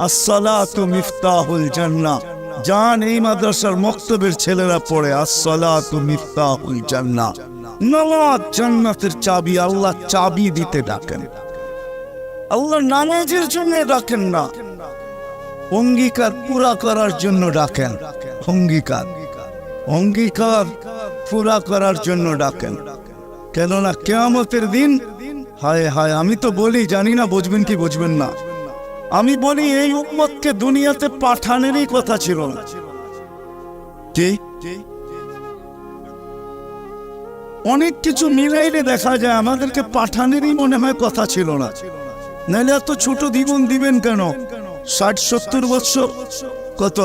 আসসালাতু এই মাদ্রাসার মক্তবের ছেলেরা পড়ে, আসসালাতু চাবি আল্লাহ চাবি দিতে ডাকেন। আল্লাহ নামাজের জন্য ডাকেন না। অঙ্গীকার পুরা করার জন্য ডাকেন। অঙ্গীকার। অঙ্গীকার পুরা করার জন্য ডাকেন। কেননা কেয়ামতের দিন, হায় হায়, আমি তো বলি, জানি না, বুঝবেন কি বুঝবেন না। আমি বলি, এই উম্মতকে দুনিয়াতে পাঠানেরই কথা ছিল না। অনেক কিছু মিলাইলে দেখা যায়, আমাদেরকে পাঠানেরই মনে হয় কথা ছিল না। নাহলে এত ছোট জীবন দিবেন কেন? ষাট, সত্তর বছর কত?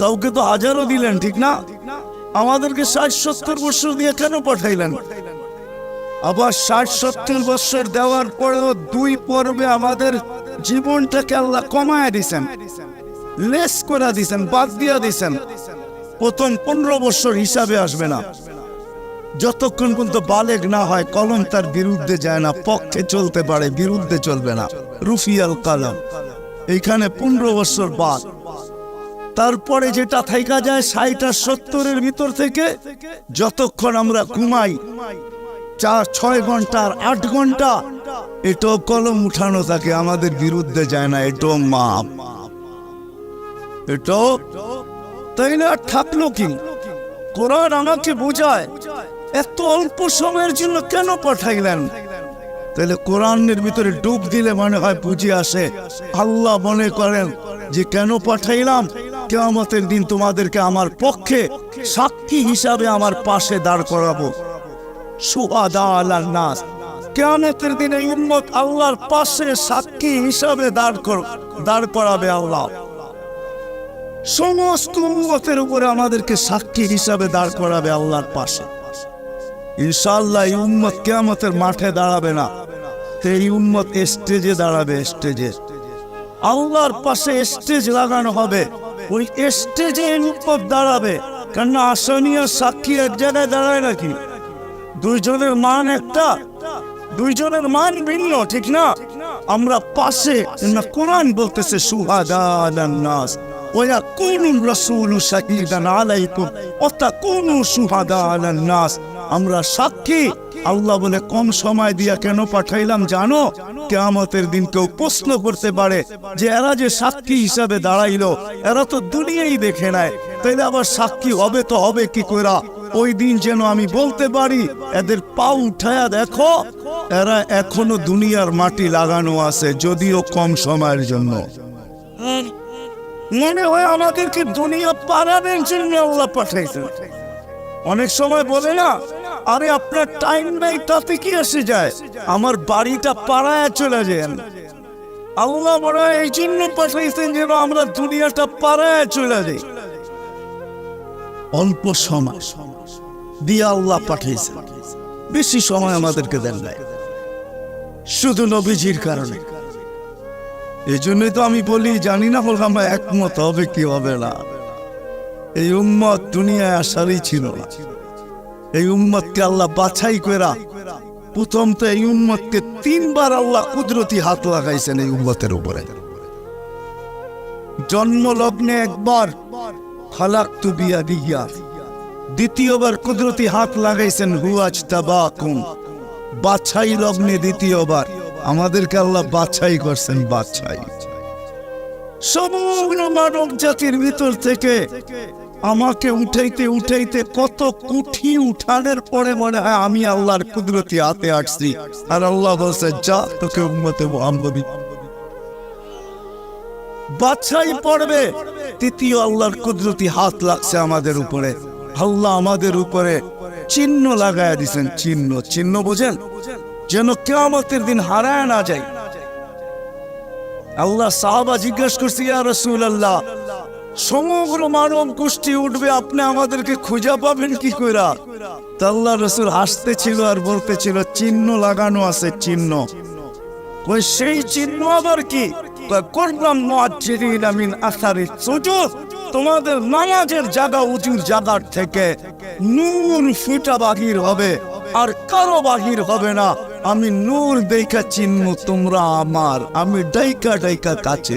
কাউকে তো হাজারও দিলেন, ঠিক না? আমাদেরকে ষাট, সত্তর বছর দিয়ে কেন পাঠাইলেন? আবার ষাট, সত্তর বছর দেওয়ার পরেও দুই পর্বে আমাদের জীবনটাকে আল্লাহ কমায় দিছেন, লেস করে দিছেন, বাদ দিয়া দিছেন। প্রথম পনেরো বছর হিসাবে আসবে না। যতক্ষণ পর্যন্ত বালেগ না হয়, কলম তার বিরুদ্ধে যায় না, পক্ষে চলতে পারে, বিরুদ্ধে চলবে না। রুফিয়াল কালাম। এইখানে পনেরো বছর বাদ। তারপরে যেটা থাইকা যায় ষাট আর সত্তরের ভিতর থেকে, যতক্ষণ আমরা ঘুমাই, চার, ছয় ঘণ্টা আর আট ঘণ্টা এটাও কলম উঠানো থাকে, আমাদের বিরুদ্ধে যায় না, এটাও মাপ। এটাও? তাই না থাকল কি? কোরআন আমাকে বোঝায়, এত অল্প সময়ের জন্য কেন পাঠাইলেন? তাহলে কোরআনের ভিতরে ডুব দিলে মনে হয় বুঝে আসে, আল্লাহ মনে করেন যে কেন পাঠাইলাম? কেয়ামতের দিন তোমাদেরকে আমার পক্ষে সাক্ষী হিসাবে আমার পাশে দাঁড় করাবো। সুহাদা আল্লাহ নাস। কেয়ামতের দিনে উম্মত আল্লাহর পাশে সাক্ষী হিসাবে দাঁড় কর দাঁড় করাবে আল্লাহ। সমস্ত উম্মতের উপরে আমাদেরকে সাক্ষী হিসাবে দাঁড় করাবে আল্লাহর পাশে। ইনশাআল্লাহ এই উম্মত কেয়ামতের মাঠে দাঁড়াবে না। এই উম্মত স্টেজে দাঁড়াবে, স্টেজে। আল্লাহর পাশে স্টেজ লাগানো হবে। ওই স্টেজে উম্মত দাঁড়াবে। কেননা আসনীয় সাক্ষী এক জায়গায় দাঁড়ায় নাকি? দুইজনের মান একটা। দুইজনের মান ভিন্ন, ঠিক না? আমরা পাশে, না, কোরআন বলতেছে সুহাদা আলান নাস কুনু রাসূলু শাহিদান আলাইকুম ওয়া তাকুনু সুহাদা আমরা সাক্ষী। আল্লাহ বলে, কম সময় দিয়া কেন পাঠাইলাম জানো? কেয়ামতের দিন কেউ প্রশ্ন করতে পারে যে, এরা যে সাক্ষী হিসাবে দাঁড়াইলো, এরা তো দুনিয়াই দেখে নেয় তাইলে আবার সাক্ষী হবে তো হবে কি কইরা? ওই দিন যেন আমি বলতে পারি, এদের পা উঠায়া দেখো। এরা এখনও দুনিয়ার মাটি লাগানো আছে যদিও কম সময়ের জন্য। মনে হয় আমাদেরকে দুনিয়া পারানোর জন্য আল্লাহ পাঠাইছে। অনেক সময় বলে না আরে আপনার টাইম নাই তাতে কি এসে যায়? আমার বাড়িটা পাড়ায় চলে যান। আল্লাহ হয় এই জন্য পাঠাইছেন যেন আমরা দুনিয়াটা পাড়ায় চলে যাই। অল্প সময় দিয়ে আল্লাহ পাঠিয়েছে বেশি সময় আমাদেরকে দেন নাই। শুধু নবীজির কারণে। এই জন্যই তো আমি বলি, জানি না বললাম আমরা একমত হবে কি হবে না। এই উম্মত দুনিয়ায় আসারই ছিল না। এই উম্মতকে আল্লাহ বাছাই করা প্রথম তো এই উম্মতকে তিনবার আল্লাহ কুদরতি হাত লাগাইছেন এই উম্মতের উপরে। জন্মলগ্নে একবার ফালাক তু বিয়া দিয়া দ্বিতীয়বার কুদরতি হাত লাগাইছেন হুয়াজ তাবাকুম বাছাই লগ্নে দ্বিতীয়বার। আমাদেরকে আল্লাহ বাছাই করছেন, বাছাই। সমগ্র মানব জাতির ভিতর থেকে আমাকে উঠাইতে উঠাইতে কত কুঠি উঠানোর পরে মনে হয় আমি আল্লাহর কুদরতি হাতে আসছি। আর আল্লাহ বলছে, যা তোকে উম্মতে মোহাম্মদী। বাছাই পড়বে তৃতীয় আল্লাহর কুদরতি হাত লাগছে আমাদের উপরে। আল্লাহ আমাদের উপরে চিহ্ন লাগায় দিছেন, চিহ্ন চিহ্ন বোঝেন? যেন কেয়ামতের দিন হারায় না যায়। আল্লাহ সাহাবা জিজ্ঞেস করছি রসুল আল্লাহ সমগ্র মানব গোষ্ঠী উঠবে, আপনি আমাদেরকে খুঁজে পাবেন কি কইরা? আল্লাহ রসুল হাসতে ছিল আর বলতেছিল, চিহ্ন লাগানো আছে, চিহ্ন। সেই চিহ্ন আবার কি? করলাম মুআজ্জিরিন মিন আসারি সুজুদ। তোমাদের নামাজের জায়গা উঁচুর জায়গার থেকে নূর ফুটা বাহির হবে আর কারও বাহির হবে না। আমি নূর দেখা চিহ্ন তোমরা আমার। আমি ডাইকা ডাইকা কাছে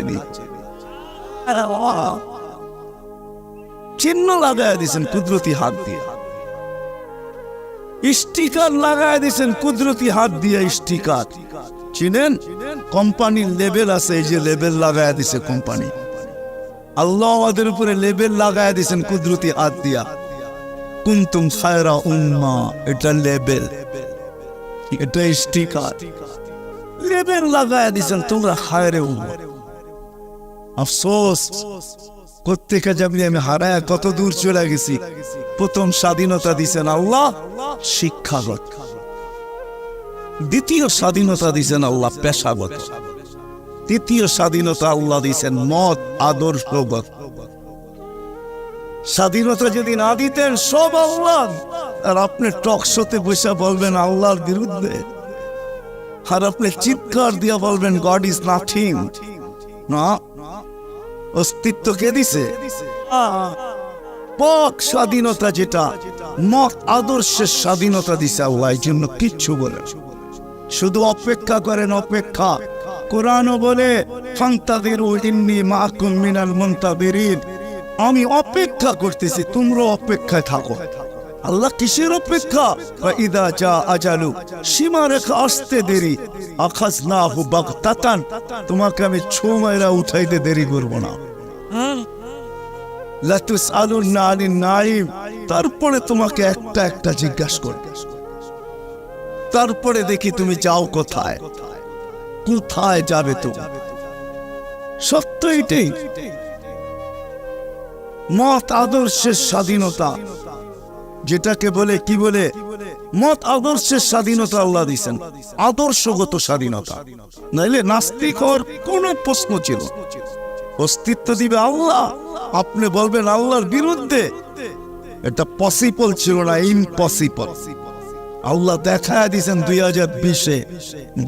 চিহ্ন লাগায় দিয়েছেন কুদরতি হাত দিয়ে। স্টিকার লাগায় দিয়েছেন কুদরতি হাত দিয়ে স্টিকার। চিনেন? কোম্পানির লেবেল আছে, এই যে লেবেল লাগায় দিছে কোম্পানি। আল্লাহ আমাদের উপরে লেবেল লাগায় দিয়েছেন কুদরতি হাত দিয়া। কুন্তুম খায়রা উম্মা, এটা লেবেল। এটা স্টিকার। লেবেল লাগায় দিয়েছেন, তোমরা খায়রে উম্মা। আফসোস কোথেকে যাবি আমি হারায় কত দূর চলে গেছি। প্রথম স্বাধীনতা দিছেন আল্লাহ, শিক্ষাগত। দ্বিতীয় স্বাধীনতা দিছেন আল্লাহ, পেশাগত। তৃতীয় স্বাধীনতা আল্লাহ দিছেন মত আদর্শগত স্বাধীনতা যদি না দিতেন, সব আল্লাহ। আর আপনি টকশোতে বসে বলবেন আল্লাহর বিরুদ্ধে। আর আপনি চিৎকার দিয়া বলবেন গড ইজ নাথিং না। অস্তিত্ব কে দিছে? পক স্বাধীনতা যেটা, মত, আদর্শের স্বাধীনতা দিছে আল্লাহ, এই জন্য কিচ্ছু বলে শুধু অপেক্ষা করেন অপেক্ষা। কোরআনও বলে আমি অপেক্ষা করতেছি তোমরা অপেক্ষায় থাকো। আল্লাহ কিসের অপেক্ষা? ইদা যা আজালু, সীমা রেখা আসতে দেরি। না হু তোমাকে আমি ছো মাইরা উঠাইতে দেরি করব না। লাতুস আলুন না নাইম তারপরে তোমাকে একটা একটা জিজ্ঞাসা করবে। তারপরে দেখি তুমি যাও কোথায়। কোথায় যাবে তুমি সত্য এটাই। মত আদর্শের স্বাধীনতা, যেটাকে বলে, কি বলে? মত আদর্শের স্বাধীনতা আল্লাহ দিছেন আদর্শগত স্বাধীনতা। নাইলে নাস্তিক হওয়ার কোন প্রশ্ন ছিল অস্তিত্ব দিবে আল্লাহ। আপনি বলবেন আল্লাহর বিরুদ্ধে। এটা পসিবল ছিল না ইম্পসিবল আল্লাহ দেখায় দিছেন দুই হাজার বিশে।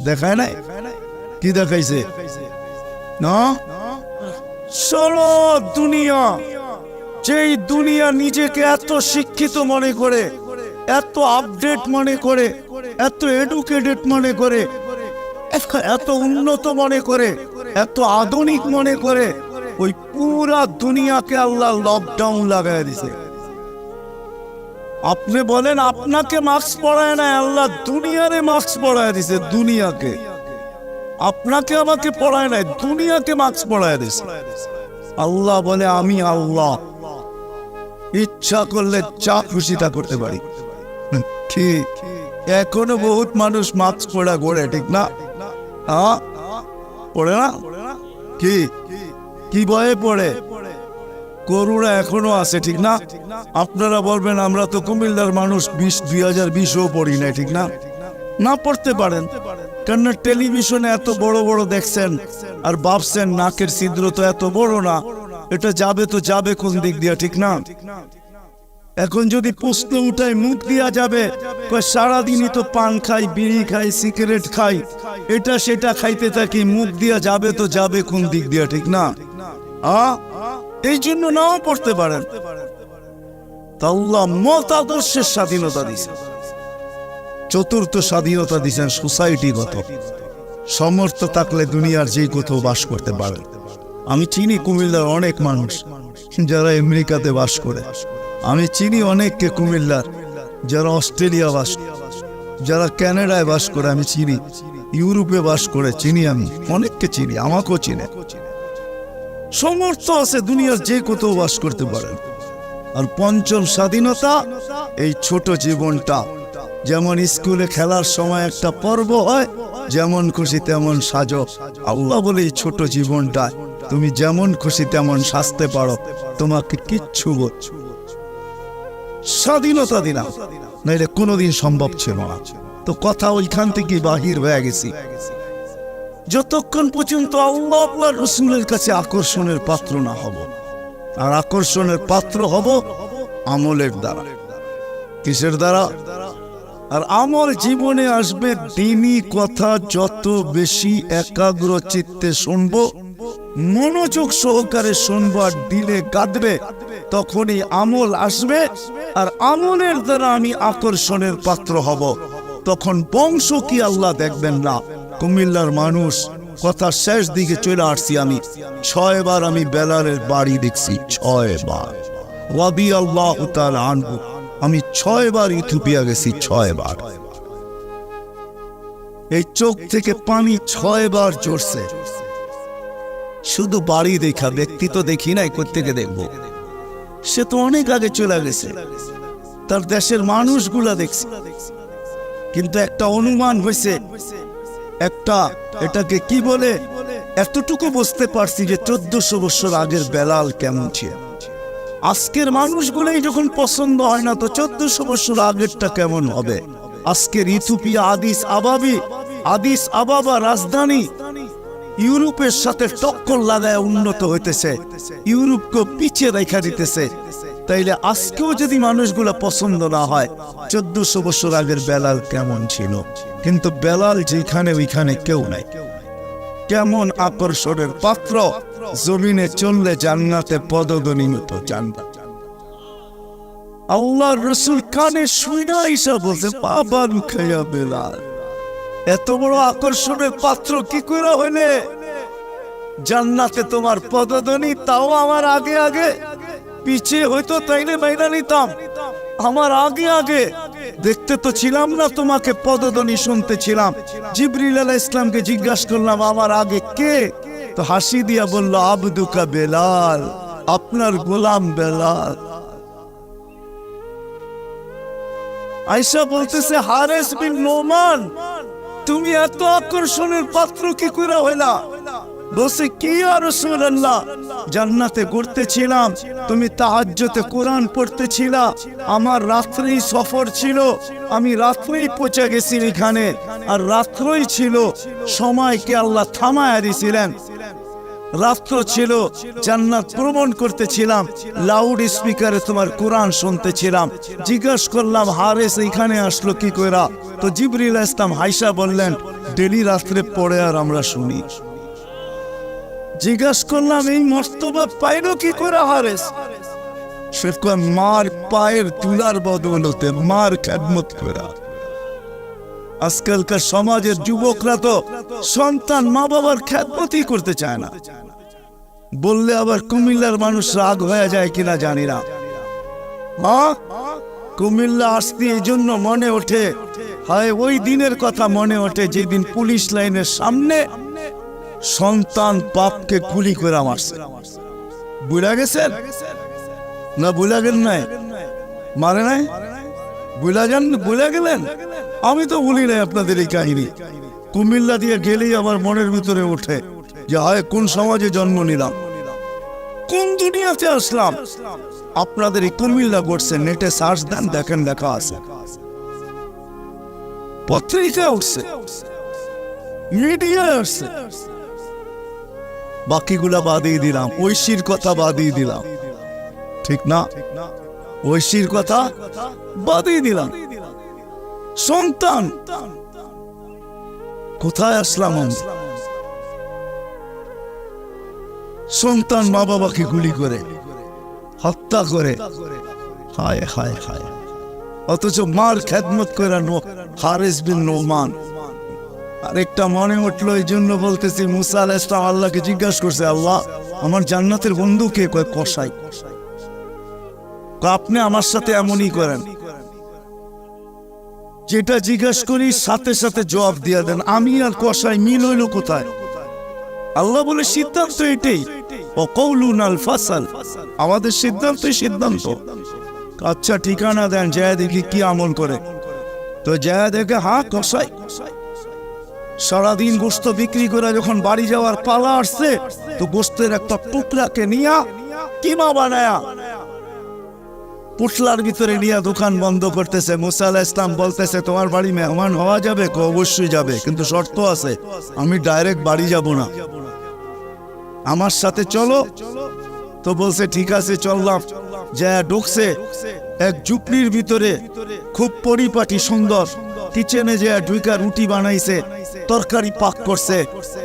দেখায় নাই? কি দেখাইছে? চলো দুনিয়া। যেই দুনিয়া নিজেকে এত শিক্ষিত মনে করে, এত আপডেট মনে করে, এত এডুকেটেড মনে করে, এত- উন্নত মনে করে, এত আধুনিক মনে করে, ওই পুরা দুনিয়াকে আল্লাহ লকডাউন লাগাই দিছে। আপনি বলেন, আপনাকে মাস্ক পরায় না আল্লাহ দুনিয়ারে মাস্ক পরায় দিছে, দুনিয়াকে। আপনাকে আমাকে পড়ায় নাই দুনিয়াকে মাস্ক পরায় দিছে। আল্লাহ বলে, আমি আল্লাহ। ইচ্ছা করলে যা খুশিটা করতে পারি। ঠিক। এখনও বহুত মানুষ মাস্ক পড়া ঘোরে ঠিক না? হ্যাঁ পড়ে না? কি? কি ভয়ে পড়ে? করুণা এখনও আছে, ঠিক না? আপনারা বলবেন, আমরা তো কুমিল্লার মানুষ বিশ, দুই হাজার বিশও পড়ি না ঠিক না? না পড়তে পারেন। কেননা টেলিভিশনে এত বড় বড় দেখছেন আর ভাবছেন নাকের ছিদ্র তো এত বড় না, এটা যাবে তো যাবে কোন দিক দিয়ে, ঠিক না? এখন যদি প্রশ্ন উঠায় মুখ দিয়া যাবে সারাদিনই তো পান খাই, বিড়ি খাই, সিগারেট খাই, এটা সেটা খাইতে থাকি, মুখ দিয়া যাবে তো যাবে কোন দিক দিয়া, ঠিক না? আ? এই জন্য নাও পড়তে পারেন। তা মত আদর্শের স্বাধীনতা দিছে চতুর্থ স্বাধীনতা দিছেন সোসাইটিগত সমর্থ থাকলে দুনিয়ার যে কোথাও বাস করতে পারে। আমি চিনি কুমিল্লার অনেক মানুষ যারা আমেরিকাতে বাস করে। আমি চিনি অনেককে কুমিল্লার যারা অস্ট্রেলিয়া বাস যারা কানাডায় বাস করে, আমি চিনি। ইউরোপে বাস করে, চিনি আমি। অনেককে চিনি, আমাকেও চিনে। সমর্থ আছে দুনিয়ার যে কোথাও বাস করতে পারেন আর পঞ্চম স্বাধীনতা, এই ছোট জীবনটা যেমন স্কুলে খেলার সময় একটা পর্ব হয়, যেমন খুশি তেমন সাজো। আল্লাহ বলে ছোট জীবনটা তুমি যেমন খুশি তেমন সাজতে পারো। তোমাকে কিচ্ছু বল স্বাধীনতা দিলাম নাইলে কোনোদিন সম্ভব ছিল না। তো কথা ওইখান থেকে বাহির হয়ে গেছি। যতক্ষণ পর্যন্ত আল্লাহ আল্লাহ রসুলের কাছে আকর্ষণের পাত্র না হব, আর আকর্ষণের পাত্র হব আমলের দ্বারা। কিসের দ্বারা? আর আমল জীবনে আসবে দিনই কথা, যত বেশি একাগ্র চিত্তে শুনব, মনোযোগ সহকারে শুনব আর দিলে কাঁদবে, তখনই আমল আসবে আর আমলের দ্বারা আমি আকর্ষণের পাত্র হব। তখন বংশ কি আল্লাহ দেখবেন না। কুমিল্লার মানুষ, কথা শেষ দিকে চলে আসছি আমি। ছয় বার আমি বেলারের বাড়ি দেখছি ছয় বার ওয়াবি আল্লাহ তার আনহু। আমি ছয় বার ইথিওপিয়া গেছি ছয় বার এই চোখ থেকে পানি ছয় বার জড়ছে শুধু বাড়ি দেখা, ব্যক্তি তো দেখি নাই থেকে দেখব? সে তো অনেক আগে চলে গেছে। তার দেশের মানুষগুলা দেখছে। কিন্তু একটা অনুমান হয়েছে, একটা এটাকে কি বলে? এতটুকু বুঝতে পারছি যে চোদ্দশো বছর আগের বেলাল কেমন ছিল। আজকের মানুষগুলোই যখন পছন্দ হয় না, তো চোদ্দশো বছর আগেরটা কেমন হবে? আজকের ইথুপিয়া আদিস আবাবি, আদিস আবাবা রাজধানী, ইউরোপের সাথে টক্কর লাগায় উন্নত হইতেছে। ইউরোপকে পিছিয়ে রেখা দিতেছে। তাইলে আজকেও যদি মানুষগুলো পছন্দ না হয়, চোদ্দশো বছর আগের বেলাল কেমন ছিল? কিন্তু বেলাল যেখানে ওইখানে কেউ নাই। কেমন আকর্ষণের পাত্র? জমিনে চললে জান্নাতে পদগনি মতো জান্নাত আল্লাহ রসুল কানে শুনা ইসা বলছে বাবা লুখাইয়া বেলাল, এত বড় আকর্ষণের পাত্র কি করে হইলে? জান্নাতে তোমার পদধ্বনি তাও আমার আগে আগে। পিছিয়ে হইতো তাইলে মাইনা নিতাম, আমার আগে আগে। দেখতে তো ছিলাম না তোমাকে পদধ্বনি শুনতে ছিলাম। জিবরিল আলাহ ইসলামকে জিজ্ঞাসা করলাম, আমার আগে কে? তো হাসি দিয়া বলল, আবদুকা বেলাল, আপনার গোলাম বেলাল। আয়সা বলতেছে, হারেস বিন নোমান, তুমি এত আকর্ষণের পাত্র কি করে হইলা? বসে কি আর রাসূলুল্লাহ, জান্নাতে ঘুরতেছিলাম, তুমি তাহাজ্জুতে কোরআন পড়তেছিলা, আমার রাত্রেই সফর ছিল, আমি রাত্রেই পৌঁছে গেছি এখানে, আর রাত্রই ছিল, সময়কে আল্লাহ থামায় দিছিলেন। রাত্র ছিল, জান্নাত ভ্রমণ করতেছিলাম লাউড স্পিকারে তোমার কোরআন শুনতেছিলাম। জিজ্ঞাসা করলাম, হারেস, এখানে আসলো কি কইরা? তো জিবরিল ইসলাম হাইসা বললেন, ডেলি রাত্রে পড়ে আর আমরা শুনি। জিজ্ঞাসা করলাম, এই মর্তবা পাইলো কি করে হারেস? সে মার পায়ের তুলার বদৌলতে মার খেদমত করা আজকালকার সমাজের যুবকরা তো সন্তান মা বাবার খ্যাতমতই করতে চায় না। বললে আবার কুমিল্লার মানুষ রাগ হয়ে যায় কিনা জানি না। মা, কুমিল্লা আসতে এই জন্য মনে ওঠে, হয়, ওই দিনের কথা মনে ওঠে যেদিন পুলিশ লাইনের সামনে সন্তান বাপকে গুলি করে মারছে। বুঝা গেছেন না বুঝা গেল নাই? মারে নাই? বুঝা যান, বুঝা গেলেন? আমি তো বলি নাই আপনাদের এই কাহিনী। কুমিল্লা দিয়ে গেলেই আমার মনের ভিতরে ওঠে যে হয়, কোন সমাজে জন্ম নিলাম? কোন দুনিয়াতে আসলাম? আপনাদের এই কুমিল্লা ঘটছে নেটে সার্চ দেন, দেখেন, লেখা আছে। পত্রিকা উঠছে মিডিয়া আসছে। বাকিগুলা বাদিয়ে দিলাম, ঐশীর কথা বাদিয়ে দিলাম। ঠিক না? ঐশীর কথা বাদিয়ে দিলাম। সন্তান। কোথায় আসলাম সন্তান মা বাবাকে গুলি করে হত্যা করে। হায় হায় হায়। অথচ মার খেদমত করে হারেস বিন নোমান। আরেকটা মনে উঠল এই জন্য বলতেছি মুসা আলাহ ইসলাম আল্লাহকে জিজ্ঞাসা করছে আল্লাহ আমার জান্নাতের বন্ধু কে? কয় কয়, আপনি আমার সাথে এমনই করেন। যেটা জিজ্ঞাস করি, সাথে সাথে জবাব দিয়ে দেন, আমি আর কসাই মিল হইল কোথায়? আল্লাহ বলে, সিদ্ধান্ত এটাই। ও কৌলুন আল ফাসাল। আমাদের সিদ্ধান্তই সিদ্ধান্ত। আচ্ছা ঠিকানা দেন জয়া দেখি কি আমল করে। তো জয়া দেখে হা কসাই সারাদিন গোস্ত বিক্রি করে যখন বাড়ি যাওয়ার পালা আসছে, তো গোস্তের একটা টুকরাকে নিয়া কিমা বানায়া পুটলার ভিতরে নিয়ে দোকান বন্ধ করতেছে। মুসা ইসলাম বলতেছে, তোমার বাড়ি মেহমান হওয়া যাবে? অবশ্যই যাবে। কিন্তু শর্ত আছে, আমি ডাইরেক্ট বাড়ি যাব না। আমার সাথে চলো। তো বলছে, ঠিক আছে, চললাম। যা ঢুকছে, এক ঝুপড়ির ভিতরে খুব পরিপাটি সুন্দর কিচেনে যে ঢুইকা রুটি বানাইছে, তরকারি পাক করছে,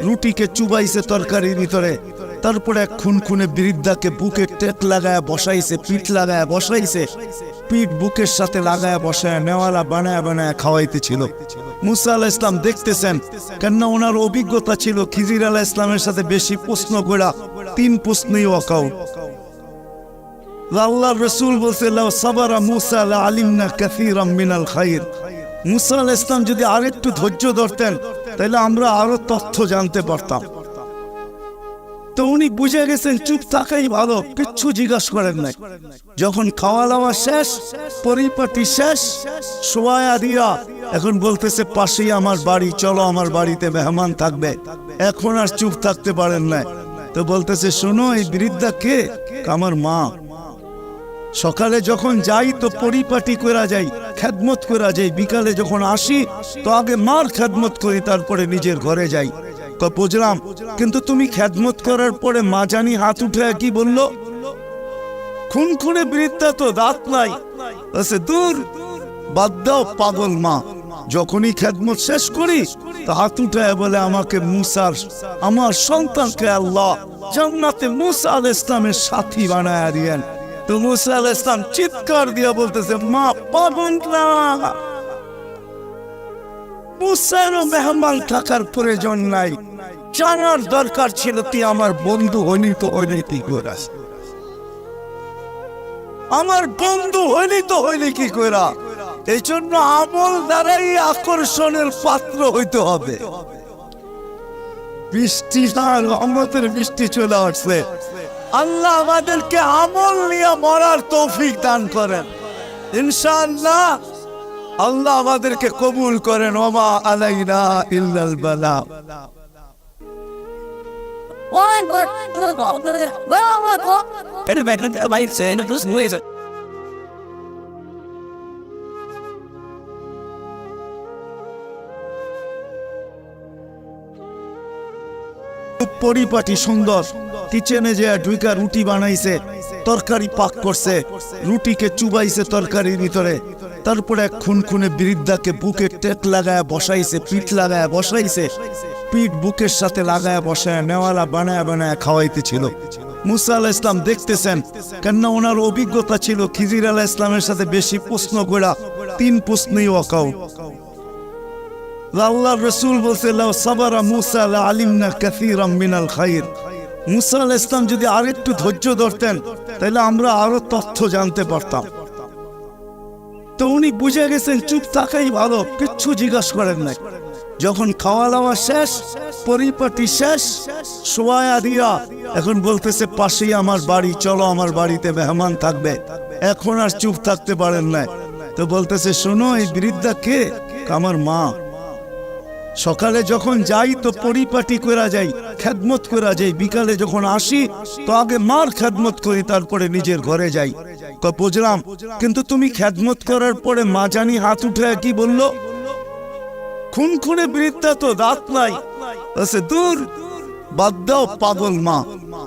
রুটিকে চুবাইছে তরকারির ভিতরে। তারপরে এক খুন খুনে বৃদ্ধাকে বুকে টেক লাগায় বসাইছে, পিঠ লাগায় বসাইছে। পিঠ বুকের সাথে লাগায় বসায় নেওয়ালা বানায় বানায় খাওয়াইতেছিল। মুসা আলাহ ইসলাম দেখতেছেন, কেননা ওনার অভিজ্ঞতা ছিল খিজির আলাহ ইসলামের সাথে বেশি প্রশ্ন করা, তিন প্রশ্নই অকাউ আল্লাহ রসুল বলছে সাবারা মুসা লা আলিমনা কাসীরাম মিনাল খাইর। মুসা আলাইহিস ইসলাম যদি আরেকটু ধৈর্য ধরতেন, তাহলে আমরা আরও তথ্য জানতে পারতাম। তো উনি বুঝে গেছেন, চুপ থাকাই ভালো, কিচ্ছু জিজ্ঞাসা করেন নাই। যখন খাওয়া দাওয়া শেষ, পরিপাটি শেষ সোয়া দিয়া এখন বলতেছে, পাশেই আমার বাড়ি, চলো আমার বাড়িতে মেহমান থাকবে। এখন আর চুপ থাকতে পারেন না তো বলতেছে, শোনো, এই বৃদ্ধা কে? আমার মা। সকালে যখন যাই, তো পরিপাটি করা যাই, খেদমত করা যাই। বিকালে যখন আসি, তো আগে মার খেদমত করি, তারপরে নিজের ঘরে যাই। বুঝলাম। কিন্তু তুমি খেদমত করার পরে মা জানি হাত উঠে কি বলল? খুন খুনে বৃদ্ধা তো দাঁত নাই। দূর, বাদ দাও পাগল মা। যখনই খেদমত শেষ করি হাত বলে আমাকে মুসার, আমার সন্তানকে আল্লাহ জান্নাতে মুসা আল ইসলামের সাথী বানায় দিয়েন। তো মুসা আল ইসলাম চিৎকার দিয়া বলতেছে, মা পাবন না মুসারও মেহমান থাকার প্রয়োজন নাই। জানার দরকার ছিল, তুই আমার বন্ধু হইনি তো হইনি তুই করাস আমার বন্ধু হইলি তো হইলি কি করা এই জন্য আমল দ্বারাই আকর্ষণের পাত্র হইতে হবে। বৃষ্টি আর রহমতের বৃষ্টি চলে আসছে। আল্লাহ আমাদেরকে আমল নিয়ে মরার তৌফিক দান করেন। ইনশাআল্লাহ আল্লাহ আমাদেরকে কবুল করেন ওমা আলাইনা ইল্লাল বালা। পরিপাটি সুন্দর। কিচেনে যে ঢুইকা রুটি বানাইছে তরকারি পাক করছে, রুটিকে চুবাইছে তরকারির ভিতরে। তারপরে এক খুন খুনে বৃদ্ধাকে বুকে টেক লাগায় বসাইছে, পিঠ লাগায় বসাইছে। পিঠ বুকের সাথে লাগায় বসায় নেওয়ালা বানায় বানায় খাওয়াইতেছিল। মুসা আলাহ ইসলাম দেখতেছেন, কেননা ওনার অভিজ্ঞতা ছিল খিজির ইসলামের সাথে বেশি প্রশ্ন করা, তিন প্রশ্নই অকাউ আল্লাহ রসুল বলছে সাবারা মুসা লা আলিমনা কাসীরাম মিনাল খাইর। মুসা আলাইহিস ইসলাম যদি আরেকটু ধৈর্য ধরতেন, তাহলে আমরা আরও তথ্য জানতে পারতাম। তো উনি বুঝে গেছেন, চুপ থাকাই ভালো, কিচ্ছু জিজ্ঞাসা করেন নাই। যখন খাওয়া দাওয়া শেষ, পরিপাটি শেষ সোয়া দিয়া এখন বলতেছে, পাশেই আমার বাড়ি, চলো আমার বাড়িতে মেহমান থাকবে। এখন আর চুপ থাকতে পারেন না তো বলতেছে, শোনো, এই বৃদ্ধা কে? আমার মা। সকালে যখন যাই তো পরিপাটি করা যাই, খেদমত করা যাই, বিকালে যখন আসি তো আগে মার খেদমত করি, তারপরে নিজের ঘরে যাই। তো বুঝলাম, কিন্তু তুমি খেদমত করার পরে মা জানি হাত উঠে কি বলল? খুন খুনে বৃদ্ধা তো দাঁত নাই। দূর, বাদ দাও পাগল মা।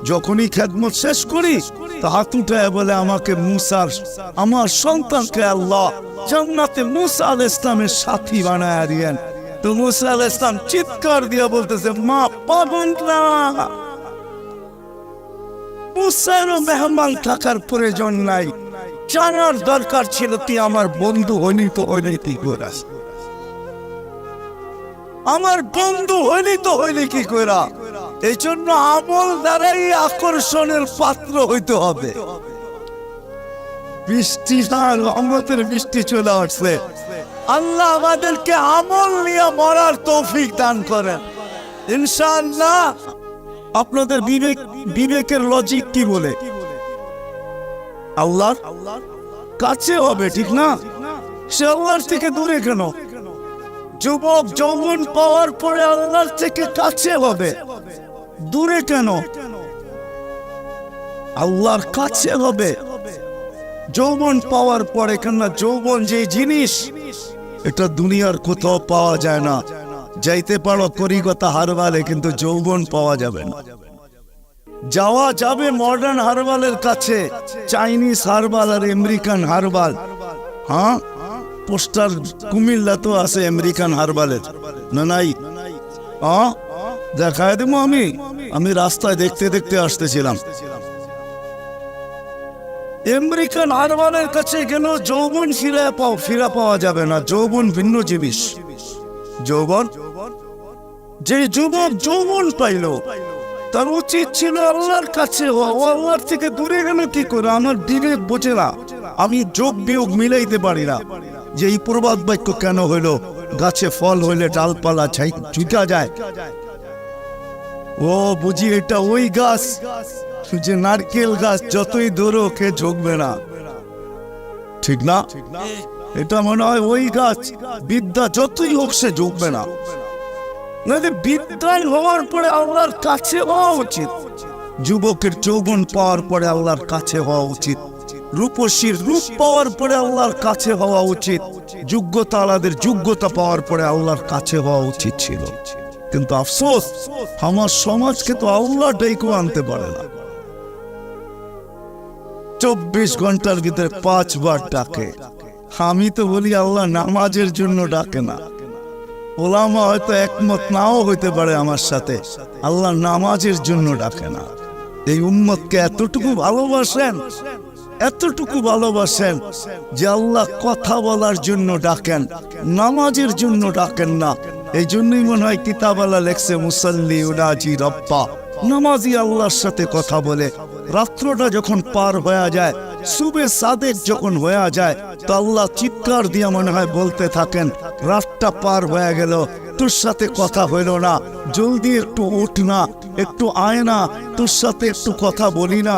যখনই খেদমত শেষ করি, তো হাত উঠায় বলে আমাকে মুসার, আমার সন্তানকে আল্লাহ জান্নাতে মুসা আল ইসলামের সাথী বানায় দিয়েন। চিৎকার দিয়া বলতেছে, মা পাবন মেহমান থাকার প্রয়োজন নাই। জানার দরকার ছিল, তুই আমার বন্ধু হইনি তো হইনি তুই করাস আমার বন্ধু হইলি তো হইলি কি কইরা? এই জন্য আমল দ্বারাই আকর্ষণের পাত্র হইতে হবে। বৃষ্টি আর রহমতের বৃষ্টি চলে আসছে। আল্লাহ আমাদেরকে আমল নিয়ে মরার তৌফিক দান করেন। ইনশাআল্লাহ আপনাদের বিবেক বিবেকের লজিক কি বলে? আল্লাহর কাছে হবে, ঠিক না? সে আল্লাহর থেকে দূরে কেন? যুবক যৌবন পাওয়ার পরে আল্লাহর থেকে কাছে হবে। দূরে কেন? আল্লাহর কাছে হবে। যৌবন পাওয়ার পরে কেননা যৌবন যে জিনিস এটা দুনিয়ার কোথাও পাওয়া যায় না। যাইতে পারো করিগতা হারবালে, কিন্তু যৌবন পাওয়া যাবে না। যাওয়া যাবে মডার্ন হারবালের কাছে চাইনিজ হারবাল আর আমেরিকান হারবাল। হ্যাঁ? পোস্টার কুমিল্লা তো আছে আমেরিকান হারবালের। না নাই? হ্যাঁ? দেখায় দেবো আমি। আমি রাস্তায় দেখতে দেখতে আসতেছিলাম। আমেরিকান আরবানের কাছে গেল যৌবন ফিরে পাও ফিরা পাওয়া যাবে না। যৌবন ভিন্ন জিনিস। যৌবন? যে যুবক যৌবন পাইল, তার উচিত ছিল আল্লাহর কাছে আল্লাহর থেকে দূরে গেল কি করে? আমার দিলে বোঝে না। আমি যোগ বিয়োগ মিলাইতে পারি না। যে এই প্রবাদ বাক্য কেন হইল? গাছে ফল হইলে ডালপালা ছাই ঝুঁকা যায়। ও বুঝি এটা ওই গাছ? যে নারকেল গাছ যতই দৌড়ো কে ঝুঁকবে না। ঠিক না? এটা মনে হয় ওই গাছ বিদ্যা যতই হোক সে ঝুঁকবে না। বিদ্যায় হওয়ার পরে আল্লাহর কাছে হওয়া উচিত। যুবকের যৌবন পাওয়ার পরে আল্লাহর কাছে হওয়া উচিত। রূপসীর রূপ পাওয়ার পরে আল্লাহর কাছে হওয়া উচিত। যোগ্যতা আলাদের যোগ্যতা পাওয়ার পরে আল্লাহর কাছে হওয়া উচিত ছিল। কিন্তু আফসোস, আমার সমাজকে তো আল্লাহ ডেকেও আনতে পারে না। চব্বিশ ঘণ্টার ভিতরে পাঁচবার ডাকে। আমি তো বলি, আল্লাহ নামাজের জন্য ডাকে না। ওলামা হয়তো একমত নাও হইতে পারে আমার সাথে, আল্লাহ নামাজের জন্য ডাকে না। এই উম্মতকে এতটুকু ভালোবাসেন এতটুকু ভালোবাসেন যে আল্লাহ কথা বলার জন্য ডাকেন, নামাজের জন্য ডাকেন না। এই জন্যই মনে হয় কিতাবালা লেখছে, মুসল্লি উনাজি রব্বা। নামাজি আল্লাহর সাথে কথা বলে। রাত্রটা যখন পার হয়ে যায়, সুবে সাদেক যখন হয়ে যায়, তো আল্লাহ চিৎকার দিয়ে মনে হয় বলতে থাকেন, রাতটা পার হয়ে গেল, তোর সাথে কথা হইল না, জলদি একটু উঠ না, একটু আয় না, তোর সাথে একটু কথা বলি না।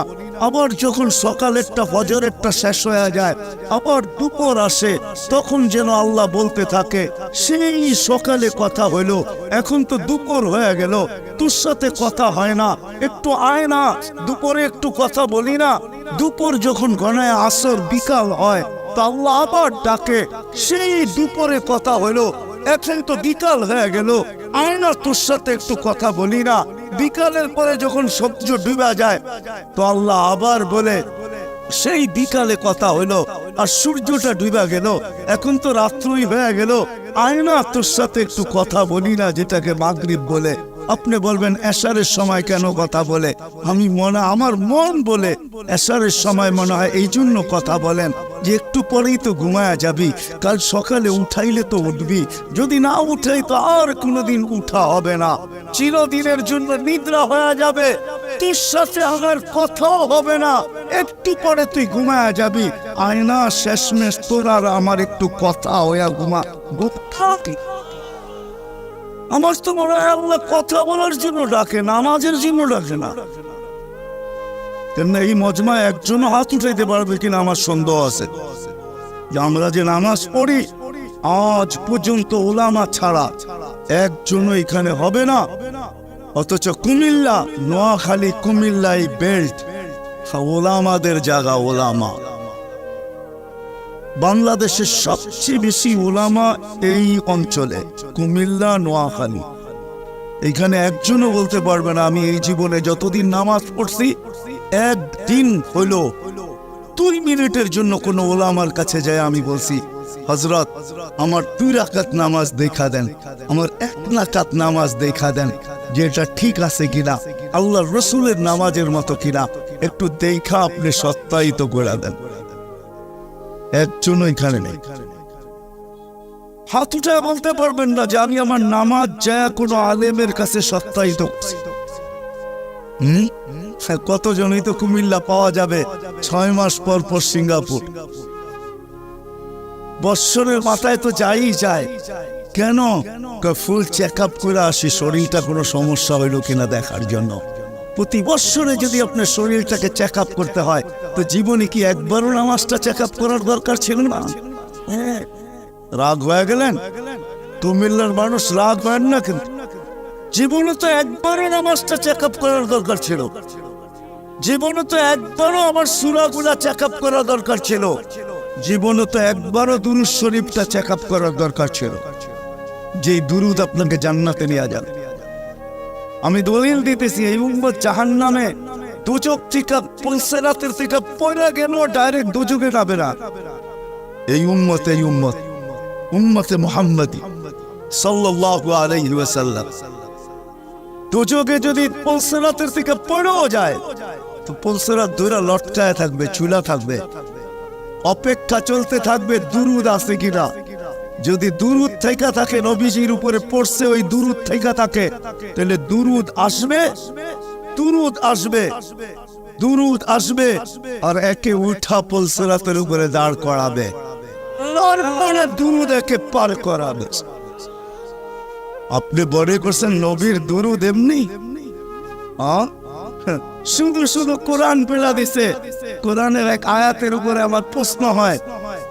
আবার যখন সকালেরটা, ফজরেরটা শেষ হয়ে যায়, আবার দুপুর আসে, তখন যেন আল্লাহ বলতে থাকে, সেই সকালে কথা হইল, এখন তো দুপুর হয়ে গেল, তোর সাথে কথা হয় না, একটু আয় না, দুপুরে একটু কথা বলি না। দুপুর যখন গণায় আসর বিকাল হয়, তা আল্লাহ আবার ডাকে, সেই দুপুরে কথা হইল, এখন তো বিকাল হয়ে গেল, আয় না, তোর সাথে একটু কথা বলি না। বিকালের পরে যখন সূর্য ডুবে যায়, তো আল্লাহ আবার বলে, সেই বিকালে কথা হইল, আর সূর্যটা ডুবা গেল, এখন তো রাত্রই হয়ে গেল। আয়না তোর সাথে একটু কথা বলি না, যেটাকে মাগরিব বলে। আপনি বলবেন এশারের সময় কেন কথা বলে? আমি মনে, আমার মন বলে এশারের সময় মনে হয় এই জন্য কথা বলেন যে একটু পরেই তো ঘুমায়া যাবি, কাল সকালে উঠাইলে তো উঠবি। যদি না উঠাই তো আর কোনোদিন উঠা হবে না। চিরদিনের জন্য নিদ্রা হয়ে যাবে। তোর সাথে আমার কথাও হবে না। একটু পরে তুই ঘুমায়া যাবি। আয়না শেষমেশ তোর আর আমার একটু কথা হইয়া ঘুমা গুপ্তা আমার তো মনে হয় আল্লাহ কথা বলার জন্য ডাকে নামাজের জন্য ডাকে না। কেন এই মজমায় একজনও হাত উঠাইতে পারবে কিনা আমার সন্দেহ আছে। যে আমরা যে নামাজ পড়ি, আজ পর্যন্ত ওলামা ছাড়া একজনও এখানে হবে না। অথচ কুমিল্লা, নোয়াখালী কুমিল্লা এই বেল্ট ওলামাদের জায়গা ওলামা। বাংলাদেশের সবচেয়ে বেশি ওলামা এই অঞ্চলে, কুমিল্লা, নোয়াখালী। এখানে একজনও বলতে পারবে না, আমি এই জীবনে যতদিন নামাজ পড়ছি, একদিন হইল দুই মিনিটের জন্য কোনো ওলামার কাছে যায়, আমি বলছি হজরত আমার দুই রাকাত নামাজ দেখা দেন, আমার এক রাকাত নামাজ দেখা দেন যে এটা ঠিক আছে কিনা আল্লাহ রসুলের নামাজের মতো কিনা, একটু দেখা আপনি সত্যায়িত করে দেন। একজনও এখানে নেই। হাত উঠে বলতে পারবেন না যে আমি আমার নামাজ যায় কোনো আলেমের কাছে সত্যায়িত হ্যাঁ, কতজনই তো কুমিল্লা পাওয়া যাবে ছয় মাস পর পর সিঙ্গাপুর। বৎসরের মাথায় তো যাই যায়। কেন? ফুল চেক আপ করে আসি শরীরটা কোনো সমস্যা হইল কিনা দেখার জন্য। প্রতি বৎসরে যদি আপনার শরীরটাকে চেক আপ করতে হয়, তো জীবনে কি একবারও নামাজটা চেক আপ করার দরকার ছিল না? হ্যাঁ রাগ হয়ে গেলেন? কুমিল্লার মানুষ রাগ হয় না কিন্তু। জীবনে তো একবারও নামাজটা চেক আপ করার দরকার ছিল। জীবনে তো একবারও আমার সুরাগুলা চেক আপ করার দরকার ছিল। জীবনে তো একবারও দুরুদ শরীফটা চেক আপ করার দরকার ছিল। যেই দুরুদ আপনাকে জান্নাতে নিয়ে যাবে। আমি দলিল দিতেছি, এই উম্মত জাহান নামে দুচক থেকে পলসেরাতের থেকে পয়লা গেল ডাইরেক্ট দুচকে যাবে না। এই উম্মত এই উম্মত, উম্মতে মোহাম্মদী সাল্লাল্লাহু আলাইহি ওয়াসাল্লাম। দুযোগে যদি পলসেরাতের থেকে পড়েও যায়, তো পলসেরাত দূরা লটকায় থাকবে, চুলা থাকবে। অপেক্ষা চলতে থাকবে, দুরুদ আছে কিনা? যদি দুরুদ থেকে থাকে, নবীজির উপরে পড়ছে ওই দুরুদ থেকে থাকে, তাহলে দুরুদ আসবে দুরুদ আসবে দুরুদ আসবে, আর একে উঠা পলসেরাতের উপরে দাঁড় করাবে। দুরুদ একে পার করাবে। আপনি বড় করছেন নবীর দুরুদ এমনি? শুধু শুধু কোরআন পেলা দিছে। কোরআনের এক আয়াতের উপরে আমার প্রশ্ন হয়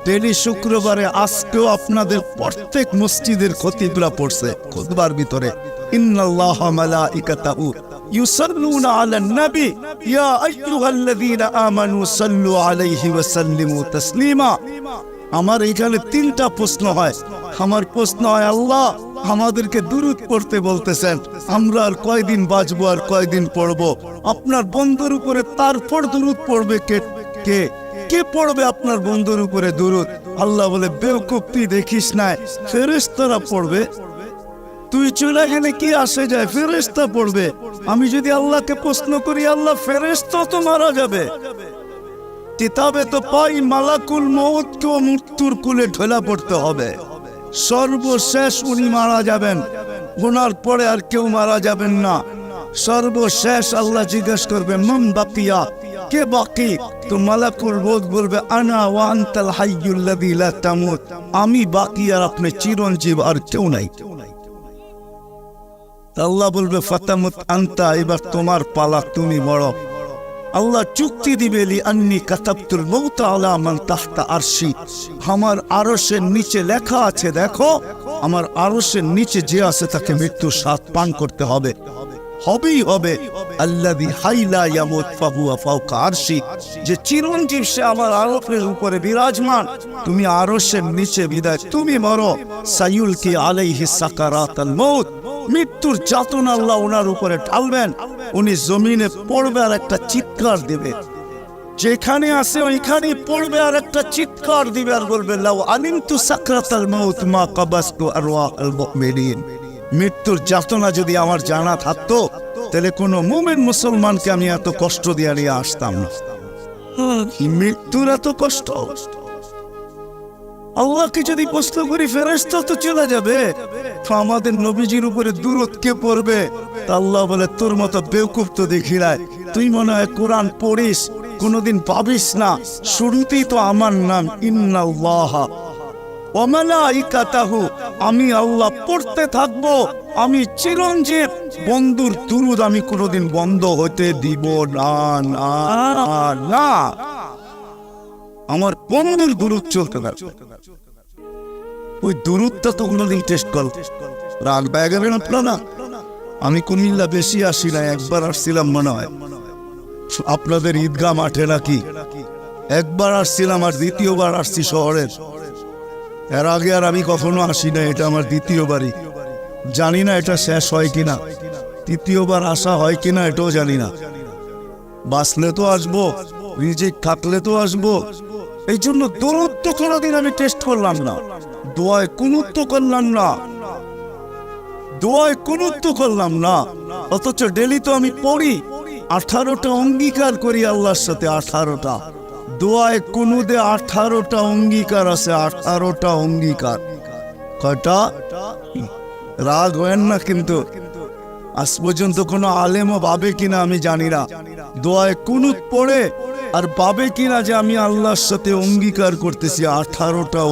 ডেলি শুক্রবারে আজকেও আপনাদের প্রত্যেক মসজিদের খতিবরা পড়ছে খুতবার ভিতরে। ইন্নাল্লাহ মালাইকাতাহু ইউসাল্লুনা আলান নবী। ইয়া আইয়ুহাল্লাযীনা আমানু সাল্লু আলাইহি ওয়া সাল্লিমু তাসলিমা। আমার এখানে তিনটা প্রশ্ন হয়। আমার প্রশ্ন হয়, আল্লাহ আমাদেরকে দুরুদ পড়তে বলতেছেন, আমরা আর কয়দিন বাঁচবো আর কয়দিন পড়ব? আপনার বন্ধুর উপরে তারপর দুরুদ পড়বে কে? কে? কে পড়বে আপনার বন্ধুর উপরে দুরুদ? আল্লাহ বলে বেউকুফ তুই দেখিস না ফেরেশতারা পড়বে। তুই চলে এখানে কি আসে যায়? ফেরেশতা পড়বে। আমি যদি আল্লাহকে প্রশ্ন করি, আল্লাহ, ফেরেশতা তো মারা যাবে। কিতাবে তো পাই, মালাকুল মৌতকেও মৃত্যুর কুলে ঢোলা পড়তে হবে। সর্বশেষ উনি মারা যাবেন। ওনার পরে আর কেউ মারা যাবেন না। সর্বশেষ আল্লাহ জিজ্ঞেস করবে, মম বাকিয়া? কে বাকি? তো মালাকুল বোধ বলবে, আনা ওয়ান্তাল হাইয়ুল্লাযী লা তামুত। আমি বাকি আর আপনি চিরঞ্জীব আর কেউ নাই। আল্লাহ বলবে, ফাতামুত আন্তা, এবার তোমার পালা তুমি বড় আল্লাহ চুক্তি দিবে, লি আন্নি কাতাবতুল মৌত আলা মান তাহতা আরশি। আমার আরশের নিচে লেখা আছে, দেখো, আমার আরশের নিচে যে আছে তাকে মৃত্যুর স্বাদ পান করতে হবে। হবেই হবে। আল্লাযী হাইলা ফাহুয়া আরশি, যে চিরঞ্জীব সে আমার আরশের উপরে বিরাজমান। তুমি আরশের নিচে বিদায়, তুমি মরো। সাইউল কি আলাইহি সাকারাতাল মউত। মৃত্যুর যাতনা আল্লাহ ওনার উপরে ঢালবেন। উনি জমিনে পড়বে আর একটা চিৎকার দিবে। যেখানে আছে ওইখানে পড়বে আর একটা চিৎকার দিবে আর বলবে, লাউ আলিমতু সাকরাতাল মাউত মা কাবাস্তু আরওয়াহাল মুমিনিন। মৃত্যুর যাতনা যদি আমার জানা থাকতো, তাহলে কোনো মুমিন মুসলমানকে আমি এত কষ্ট দিয়ে নিয়ে আসতাম না। মৃত্যুর এত কষ্ট? আল্লাহকে যদি প্রশ্ন করি, ফেরেশতা তো চলে যাবে। আমাদের নবীজির উপরে দূরত কে পড়বে? আল্লাহ বলে, তোর মতো বেউকুফ তো দেখি তুই মনে হয় কোরআন পড়িস, কোনোদিন পাবিস না। শুরুতেই তো আমার নাম ইন্নাল্লাহ। আমি আল্লাহ পড়তে থাকব, আমি চিরঞ্জীব। বন্ধুর দুরুদ আমি কোনোদিন বন্ধ হতে দিব না না আমার বন্ধুর দূরত চলতে থাকবে। ওই দূরত্বটা তো কোনোদিন টেস্ট রাগ আমি কুমিল্লা বেশি আসি না একবার আসছিলাম মনে হয়। আপনাদের ঈদগাহ মাঠে নাকি? একবার আসছিলাম আর দ্বিতীয়বার আসছি শহরের। এর আগে আর আমি কখনো আসি না এটা আমার দ্বিতীয় বাড়ি। জানি না এটা শেষ হয় কিনা। তৃতীয়বার আসা হয় কিনা এটাও জানি না। বাঁচলে তো আসব রিজিক থাকলে তো আসব। এই জন্য দূরত্ব কোনোদিন আমি টেস্ট করলাম না। দোয়ায় কুনুত্ব করলাম না। দোয়ায় কুনুত্ব করলাম না। অথচ ডেলি তো আমি পড়ি। আঠারোটা অঙ্গীকার করি আল্লাহর সাথে, আঠারোটা। দোয়ায় কুনুদে আঠারোটা অঙ্গীকার আছে, আঠারোটা অঙ্গীকার। কয়টা? রাগ হয়েন না কিন্তু। আজ পর্যন্ত কোনো আলেমও ভাবে কিনা আমি জানি না। দোয়ায় কুনুত পড়ে আর পাবে কিনা যে আমি আল্লাহর সাথে অঙ্গীকার করতেছি, আঠারোটা